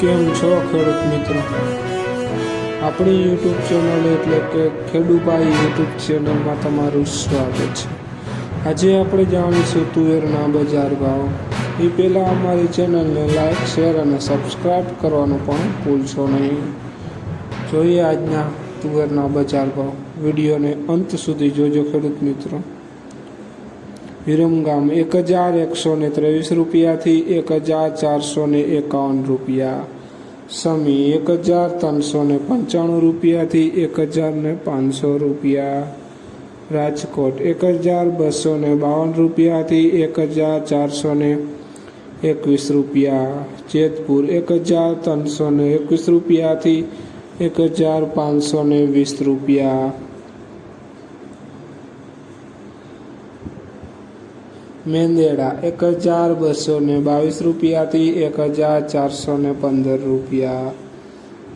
કેમ છો, ખેડૂત મિત્રો? આપણી યુટ્યુબ ચેનલ એટલે કે ખેડૂભાઈ યુટ્યુબ ચેનલમાં તમારું સ્વાગત છે. આજે આપણે જાણીશું તુવેરના બજાર ભાવ. એ પહેલાં અમારી ચેનલને લાઈક, શેર અને સબસ્ક્રાઈબ કરવાનું પણ ભૂલશો નહીં. જોઈએ આજના તુવેરના બજાર ભાવ. વિડીયોને અંત સુધી જોજો ખેડૂત મિત્રો. વિરમગામ એક હજાર એકસો ને ત્રેવીસ રૂપિયાથી એક હજાર ચારસો ને એકાવન રૂપિયા. સમી એક હજાર ત્રણસો ને પંચાણું રૂપિયાથી એક હજાર ને પાંચસો રૂપિયા. રાજકોટ એક હજાર બસો ને બાવન રૂપિયાથી એક હજાર ચારસો ને એકવીસ રૂપિયા. જેતપુર એક હજાર ત્રણસો ને એકવીસ રૂપિયાથી એક હજાર પાંચસો ને વીસ રૂપિયા. મેંદેડા એક હજાર બસો ને બાવીસ રૂપિયાથી એક હજાર ચારસો ને પંદર રૂપિયા.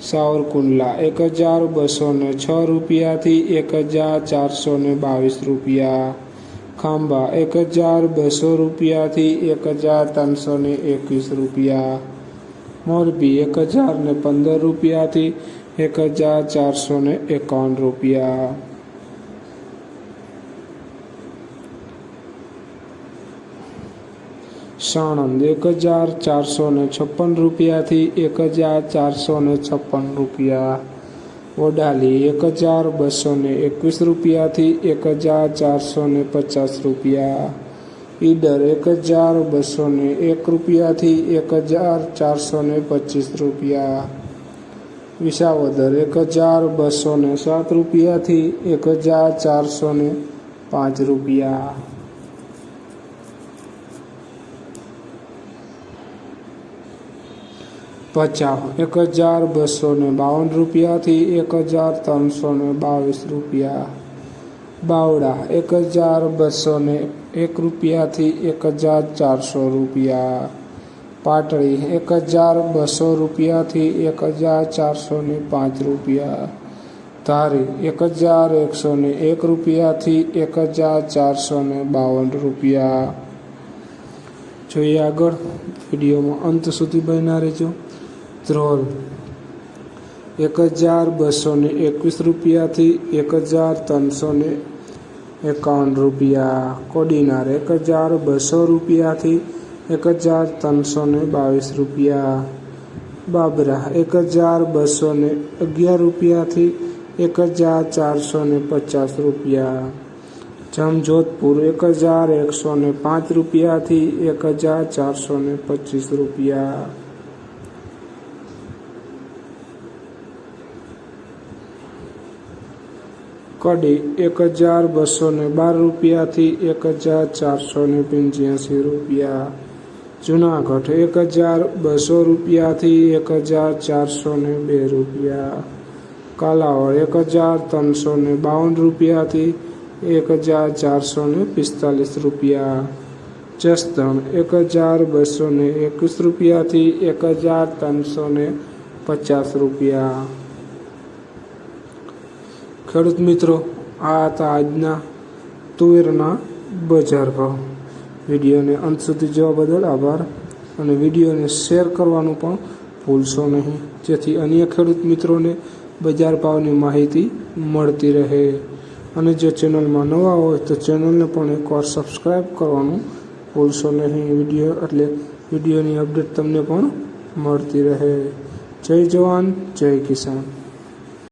સાવરકુંડલા એક હજાર બસો ને છ રૂપિયાથી એક હજાર ચારસો ને બાવીસ રૂપિયા. ખાંભા એક હજાર બસો રૂપિયાથી એક હજાર ત્રણસો ને એકવીસ રૂપિયા. મોરબી એક હજાર ને પંદર રૂપિયાથી એક હજાર ચારસો ને એકાવન રૂપિયા. સાણંદ એક હજાર ચારસો ને છપ્પન રૂપિયાથી એક હજાર ચારસો ને છપ્પન રૂપિયા. વડાલી એક હજાર બસો ને એકવીસ રૂપિયાથી એક હજાર ચારસો ને પચાસ રૂપિયા. ઈડર એક હજાર બસો ને એક રૂપિયાથી એક હજાર ચારસો ને પચીસ રૂપિયા. વિસાવદર એક હજાર બસો ને સાત રૂપિયાથી એક હજાર ચારસો ને પાંચ રૂપિયા. પચાવ એક હજાર બસો ને બાવન રૂપિયાથી એક હજાર ત્રણસો ને બાવીસ રૂપિયા. બાવડા એક હજાર બસો ને એક રૂપિયાથી એક હજાર ચારસો રૂપિયા. પાટડી એક હજાર બસો રૂપિયાથી એક હજાર ચારસો ને પાંચ રૂપિયા. ધારી, એક હજાર એકસો ને એક રૂપિયાથી એક હજાર ચારસો ને બાવન રૂપિયા. જોઈએ આગળ, વિડીયોમાં અંત સુધી બન્યા રહેજો. ધ્રોલ એક હજાર બસો ને એકવીસ રૂપિયાથી એક હજાર ત્રણસો ને એકાવન રૂપિયા. કોડીનાર એક હજાર બસો રૂપિયાથી એક હજાર ત્રણસો ને બાવીસ રૂપિયા. બાબરા એક હજાર બસો ને અગિયાર રૂપિયાથી એક હજાર ચારસો ને પચાસ રૂપિયા. જમજોધપુર એક હજાર એકસો ને પાંચ રૂપિયાથી એક હજાર ચારસો ને પચીસ રૂપિયા. કડી એક હજાર બસો ને બાર રૂપિયાથી એક હજાર ચારસો ને પંચ્યાસી રૂપિયા. જુનાગઢ એક હજાર બસો રૂપિયાથી એક હજાર ચારસો ને બે રૂપિયા. કાલાવડ એક હજાર ત્રણસો ને બાવન રૂપિયાથી એક હજાર ચારસો ને પિસ્તાલીસ રૂપિયા. જસદણ એક હજાર બસો ને એકવીસ રૂપિયાથી એક હજાર ત્રણસો ને પચાસ રૂપિયા. ખેડૂત મિત્રો, આ હતા આજના તુવેરના બજાર ભાવ. વિડીયોને અંત સુધી જોવા બદલ આભાર અને વિડીયોને શેર કરવાનું પણ ભૂલશો નહીં. જેથી અન્ય ખેડૂત મિત્રોને બજાર ભાવની માહિતી મળતી રહે. અને જો ચેનલમાં નવા હોય તો ચેનલને પણ એકવાર સબસ્ક્રાઈબ કરવાનું ભૂલશો નહીં. વીડિયો એટલે વિડીયોની અપડેટ તમને પણ મળતી રહે. જય જવાન, જય કિસાન.